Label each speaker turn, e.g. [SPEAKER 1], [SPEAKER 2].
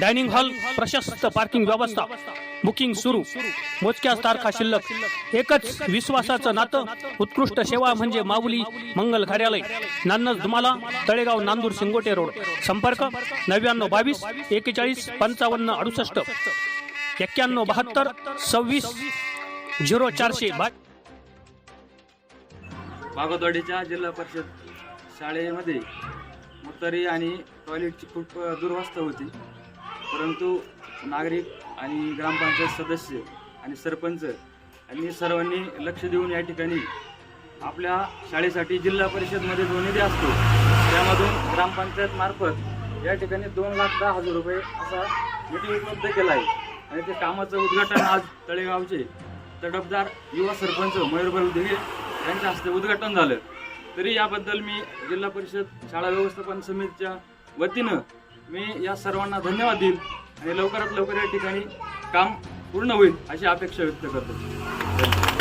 [SPEAKER 1] Dining hall प्रशस्त parking व्यवस्था. Booking सुरू. मोजक्याच तारखा शिल्लक. एकच विश्वासाचं नातं. उत्कृष्ट सेवा म्हणजे माऊली मंगल कार्यालय. नान्नज धुमाला तळेगाव नांदूर सिंगोटे रोड. संपर्क नव्याण्णव बावीस एकेचाळीस पंचावन्न अडुसष्ट. एक्क्याण्णव बहात्तर सव्वीस झिरो चारशे. बा
[SPEAKER 2] बागोदवाडीच्या जिल्हा परिषद शाळेमध्ये मुतारी आणि टॉयलेटची खूप दुरवस्था होती. परंतु नागरिक आणि ग्रामपंचायत सदस्य आणि सरपंच यांनी सर्वांनी लक्ष देऊन या ठिकाणी आपल्या शाळेसाठी जिल्हा परिषदमध्ये जो निधी असतो त्यामधून ग्रामपंचायत मार्फत या ठिकाणी दोन लाख दहा हजार रुपये असा निधी उपलब्ध केला आहे. आणि ते कामाचं उद्घाटन आज तळेगावचे तडफदार युवा सरपंच मयूरभाऊ दिघे यांच्या हस्ते उद्घाटन झालं. तरी याबद्दल मी जिल्हा परिषद शाळा व्यवस्थापन समितीच्या वतीनं मी या सर्वांना धन्यवाद देईल आणि लवकरात लवकर या ठिकाणी काम पूर्ण होईल अशी अपेक्षा व्यक्त करतो.